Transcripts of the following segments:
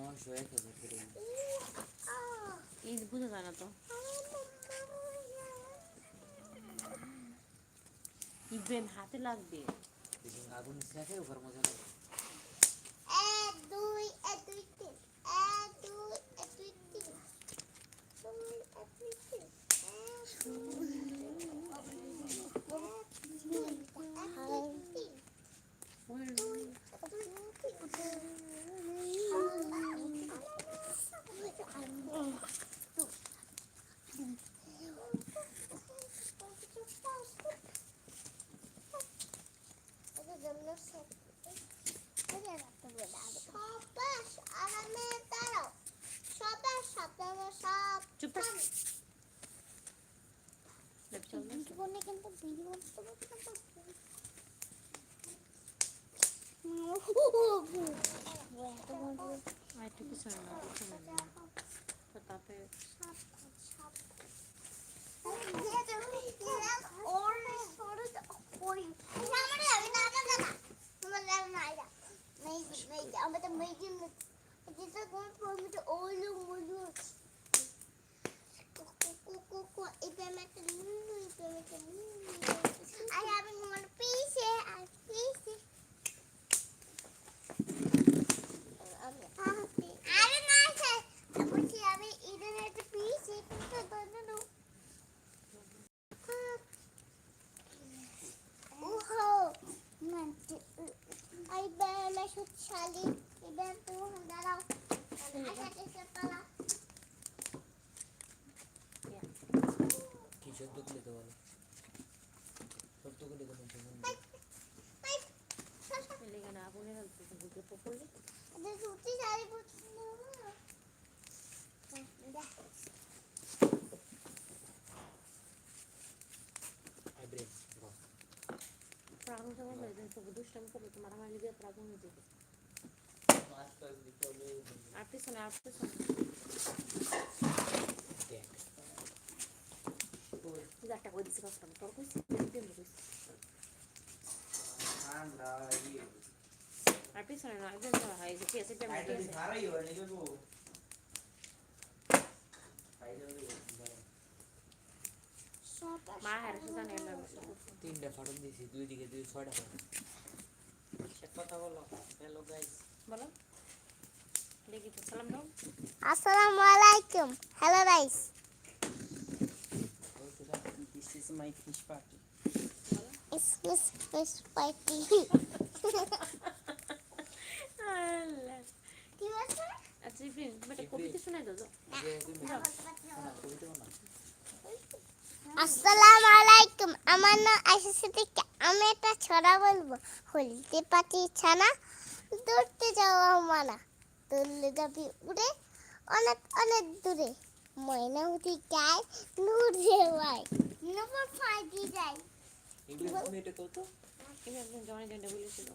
নয়শো এক হাজার করে ঈদ বুঝে যায় না তো ইব্রাহিম হাতে লাগবে আগুন রাখে ওপর মজা লাগে এক দুই এক দুই তিন এক দুই এক দুই তিন দুই এক দুই তিন এক দুই এক দুই তিন দুই এক দুই সবাস আরামে দাঁড়াও সবাস সাবধানে সব চুপ থাক। লেপ না। জীবনে কিন্তু ভিডিও করতে করতে আর একটু পিছনে না পিছনে না তো তাতে আরে না স্যার বলছি আমি ইডেনের একটা পিস এটা বানানো ওহো মানে আই বেলা সুচ্ছালি ইডেন তো দাঁড়াও আচ্ছা চেষ্টা করা কি সদ্য খুলে তো বলো সদ্য খুলে তো বলছো এলিগে না আগুনে রাখবে বুকে পড়লে এটা সুতি শাড়ি পরছি আইব্রেন আগুন সময় হয়ে যায় তো দুষ্টামি করলে তোমার আমার তো আগুন হয়ে যাবে। আর পিছনে আর পিছনে একটা করে দিছি কষ্ট তোর কইছি দেন কইছি। আর পিছনে না একদম হয় যে কেসে পেমেন্ট আছে? মা হারে সুজানে তিনটা ফাটন দিয়েছি দুই দিকে দুই ছয়টা ফাটন কথা বলো। হ্যালো গাইস বলো। দেখি তো সালাম দাও। আসসালামু আলাইকুম। Hello guys This is my fish party. It's this fish party. আচ্ছা বেটা কবিতা শোনাই দাও না। আসসালামু আলাইকুম। আমার নাম আয়সা সিদ্দিকা। আমি একটা ছড়া বলব। হলতে পাতি ছানা দৌড়তে যাওয়া মানা। তুললে যাবি উড়ে অনেক অনেক দূরে। ময়নামতি গায় নূর রেওয়ায় নম্বর ফাইভ দিয়ে যায়। ইংলিশ তুমি এটা কত জনে জনে বলেছিল।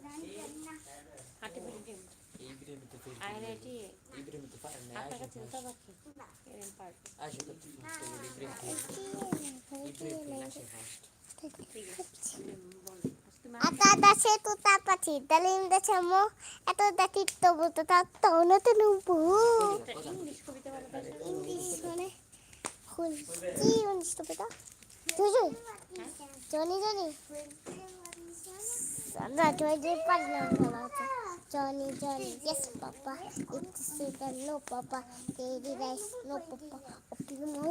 ফেল ইব্রাহিম তো পারে না আপনার আসো কাছে তো তো আতা দাসে তাপাছি দালিম দাসে মো এত দাতি তো বলতো তা তো কবিতা বলো তো মানে কি ইংলিশ তো বেটা তুই জনি জনি। আমরা জয় জয় পারলাম বলা Johnny Johnny yes papa it's sweeter no papa Teri rice no papa ওপি মো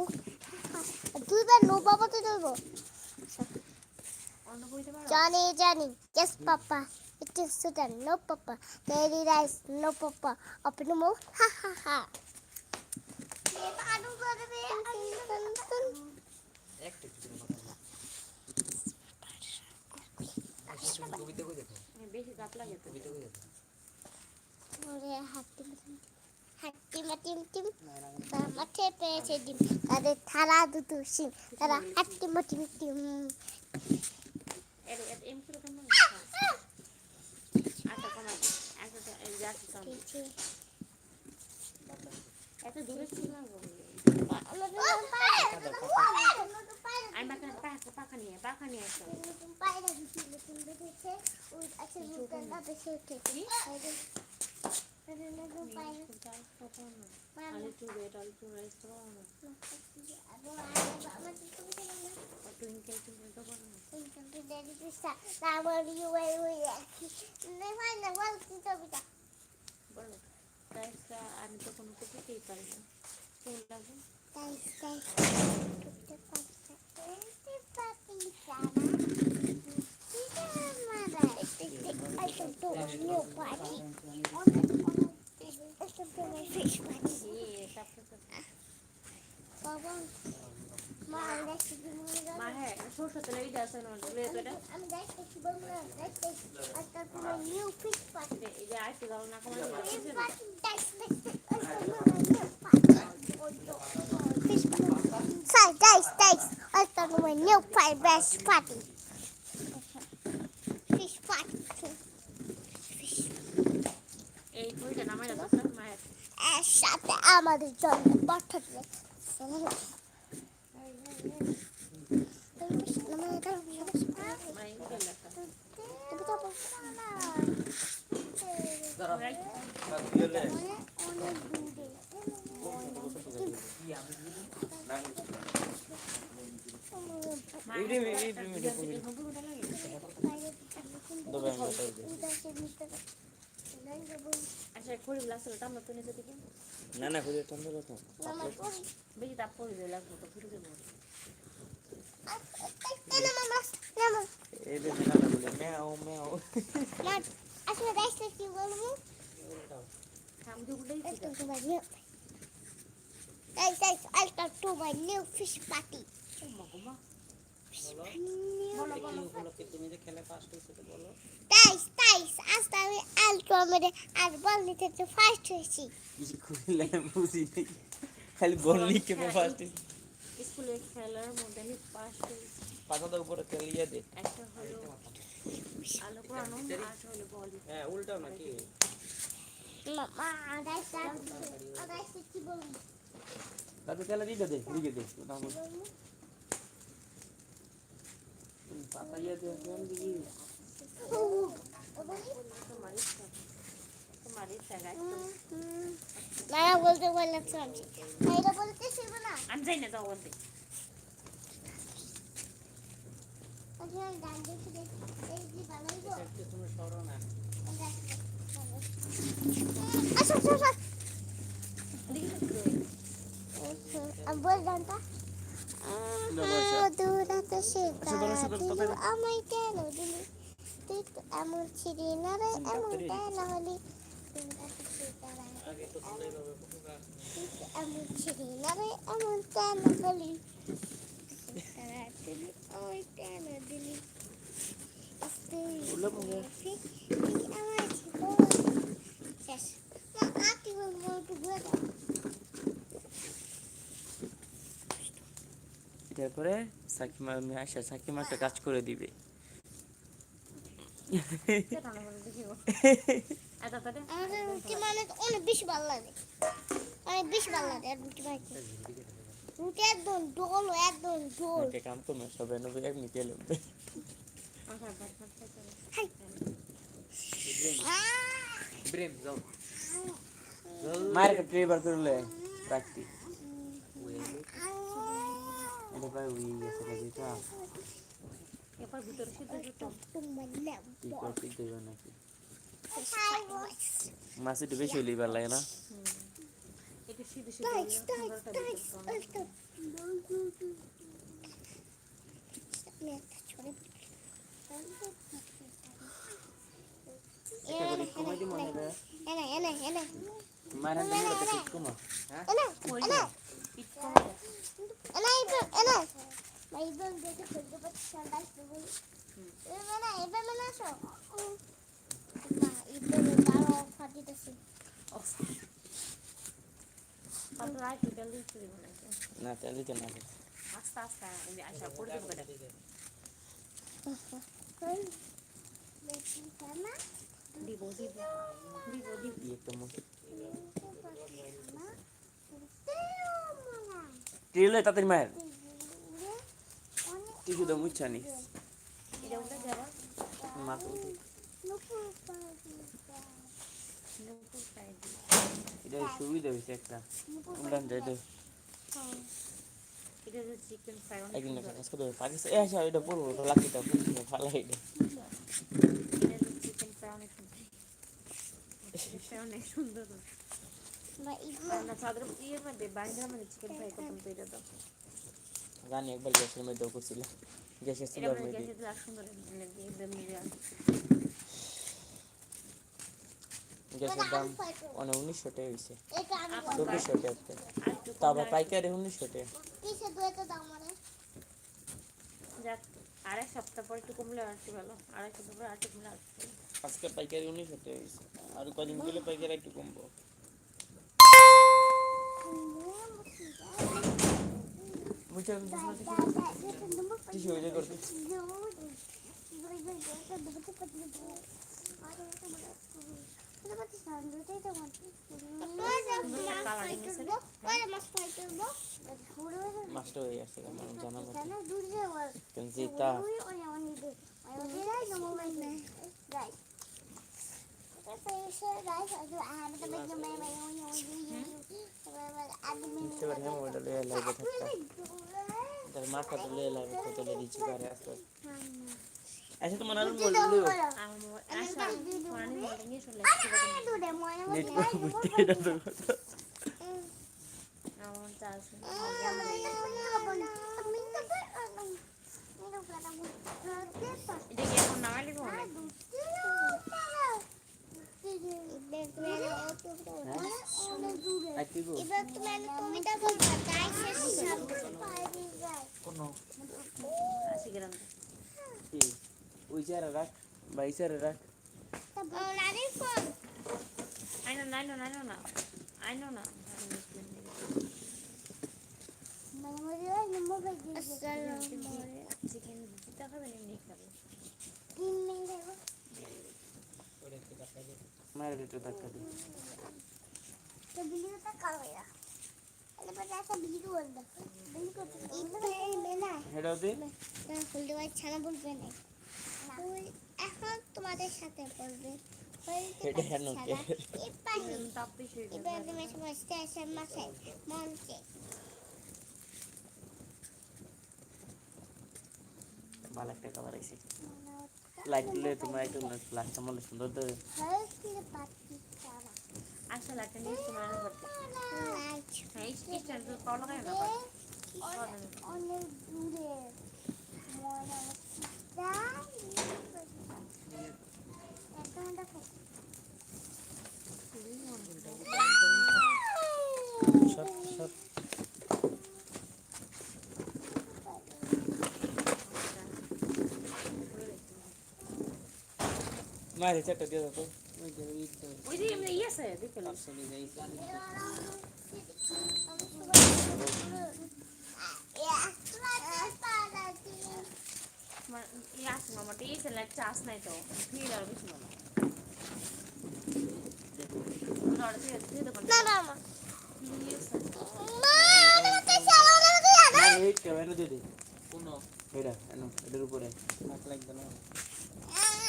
দুইবার নো পাপা তো. একটা কিছু কথা না আসো তুমি কবিতা কই দেখো বেশি গাপ লাগে তো কবিতা কই দেখো হাট্টি মাটিম টিম তার মাঠে পেয়েছে ডিম। তাদের থালা দুটো সিম তারা হাট্টি মাটিম টিম এত দূরে ছিল না পাখা নিয়ে পাখা নিয়ে আসো পায়রা তুমি ওই আছে রুটানটা বেশি উঠেছে চাল কখন আলু টু বেড আলু টু রাইস তো না টুইঙ্কেল টুইঙ্কেল তো করো না I should do a new party. I my fish party. Ma. Ma, show us dance I'm my new fish party. I my new. Fish guys, guys, I my new party. Best party. Deb আমরা তাই আচ্ছা খড়ি লাগছিল টামনা তো নিচে দিকে না না খুঁজে দিল তো। বেশি তাপ করে দিয়ে লাগবো তো ফিরে দেবো তুমি যে খেলে ফার্স্ট হয়েছে বলো। Guys, guys, আজকে আমি আলট্রা মেরে আর বল নিতে তো ফার্স্ট হয়েছি খুলে বুঝি নেই খালি বল লিখে ফার্স্ট স্কুলে খেলার মধ্যে আমি পাস পাতাটা উপরে তেলিয়ে দে একটা হলো আলো পড়ানো আর হলো বলি হ্যাঁ উল্টাও নাকি মা গাইস গাইস কি বলব দাদু তেলে দিতে দে লিখে দে বল পাতা ইয়ে দে মারা বলতে বললাম শুনছি এটা বলতে ছিল না। আমি যাই না যাও বলতে। আমি আমি আমায় কেন দিলি? তো এমন ছিলি না রে এমন কেন হলি এমন না রে এমন হলি দিলি? তুই না। তুই আমার শেষ। মা আটি বলব একটু ঘুরে তারপরে সাকিমা আমি আসা সাকিমা একটা কাজ করে দিবে সেটা না বলে দেখিও এত তাতে আমাদের রুটি মানে তো অনেক বেশি ভালো লাগে অনেক বেশি ভালো লাগে রুটি ভাই রুটি একদম ডোল একদম ডোল কাম করবে সবাই নবে এক এলো যাও করলে রাখতি এটা ভাই ওই গেছে এরপর ভিতরে সিদ্ধ দেবে নাকি মাছ একটু বেশি হইলেই ভালো লাগে না একটু সিদ্ধ সিদ্ধ হলে ইবে দেখে ফেলতে পারছি সন্ধ্যায় শুরু এবে না এবে মানে আসো মা ইবে বারো ফাটিতেছে কত রাত দিব না না দিতে না আস্তে আস্তে আমি আশা করে দেবো না দিব দিব দিব দিব একটা মুখে টিলে তাড়াতাড়ি মায়ের। টিসু দাও মুচ্ছা নি এটা সুবিধা হয়েছে একটা উল্টান অনেক একদিন পাকিস্তান এ আসা এটা পড়ব লাকিটা ভালো এটা অনেক সুন্দর অনেক সুন্দর আমরা চাদর ইয়ের মধ্যে বাইন্ডার মধ্যে চিকেন ফ্রাই করতাম তো এটা তো জানি একবার গ্যাসের মধ্যেও করছিল। গ্যাসের চুলার মধ্যে। গ্যাসের দাম অনেক উনিশশো টাকা হয়েছে এটা আমি এখন চব্বিশশো টাকা আর একটু তা আবার পাইকারি উনিশশো টাকা। কিসে দুয়েতে দাম মানে? যাক আর এক সপ্তাহ পর একটু কমলে আর একটু ভালো। আর সপ্তাহ পর আর একটু কমলে আর আজকে পাইকারি উনিশশো টাকা হয়েছে আর কদিন গেলে পাইকারি একটু কমবো। বুঝতে কিছু হয়ে যায় করতে মাছটা হয়ে আসছে আমার জানা মতো কিন্তু যেটা মিষ্টি বাড়ি হ্যাঁ ওটা লয়ে লাগবে থাকতা তার মাথা তো লয়ে লাগবে কত লয়ে পারে আসতে আচ্ছা তোমার আর মোবাইল আসছে নেট বুঝতে এটা তো। কথা আমার চার্জ আর কি গো এবার তুমি আমি কবিতা বলবা তাই শেষ শব্দ পাইনি যায় কোন আসি গেলাম কি ওই চারা রাখ বা এই চারা রাখ তারপর নারীর phone I know I know I know না আই হয় মায়ের একটু ধাক্কা দিই এখন তোমাদের সাথে বলবে। হয়ে মাসে মনকে ভালো একটা খাবার আইছি। লাইট দিলে তোমার একটু লাস্টটা মনে সুন্দর তোমার করতে হ্যাঁ না অনেক দূরে মনে একটা দেখো সব সব মায়ের চারটা দিয়ে দাও তো ওই যে এমনি ইয়ে আছে দেখে ইয়ে আছে মামাটা এই ছেলে একটা আস নাই তো ভিড় আর বেশি দেবো না না মা এটার উপরে হাত লাগবে না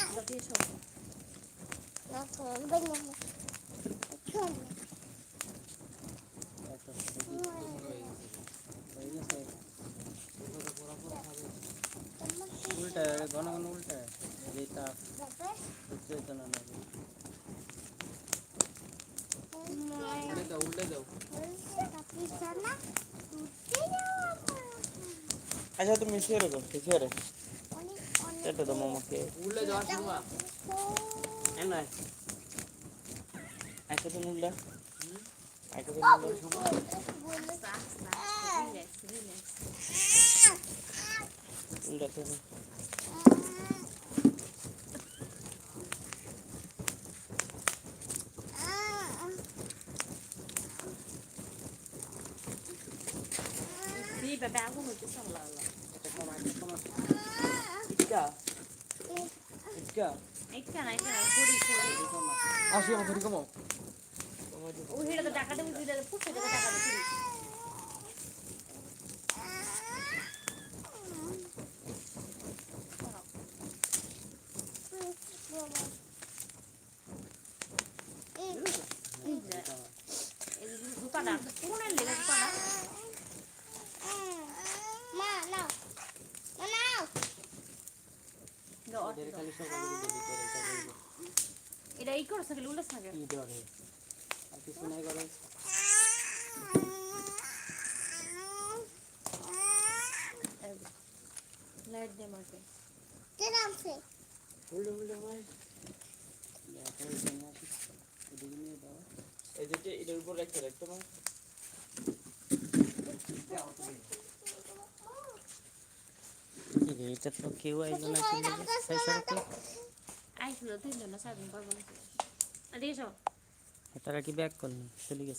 ওটা দিয়ে সব না ফোন বেরিয়ে ফোন উল্টা ঘন ঘন উল্টা যেটা উঠতে তো না উল্টে দাও উল্টে দাও আচ্ছা তুমি শেয়ার করো শেয়ার এটা তো মামাকে। উল্টে যাওয়া শুরু এন না আচ্ছা তুমি উল্টা আচ্ছা তুমি উল্টা আস্তে আস্তে রিল্যাক্স রিল্যাক্স উল্টা তুমি দি বাবা আগু হইতে সামলা আল্লাহ ইটকা ইটকা এইটা না এটা না পড়ি পড়ি আসি আমার ঘরে কমো ও হেটা টাকা দেবো দিলে দেবো টাকা দেবো. পাড়া কোনের লেগে পাড়া মা নাও মা নাও দাও, এদের খালি সকালে যদি করে এটা বলব এটা এই করছে খালি উল্লেস থাকে কি ডরে আর কিছু নাই করে লাইট দে মাকে কে নামছে? উল্টো উল্টো ভাই। দেখো এদিকে এটার উপর রাখতে এটা তো কেউ আইলো না আইছিল তিনজন না চারজন পারব না এদিকে এসো তারা কি ব্যাক করনি চলে গেছে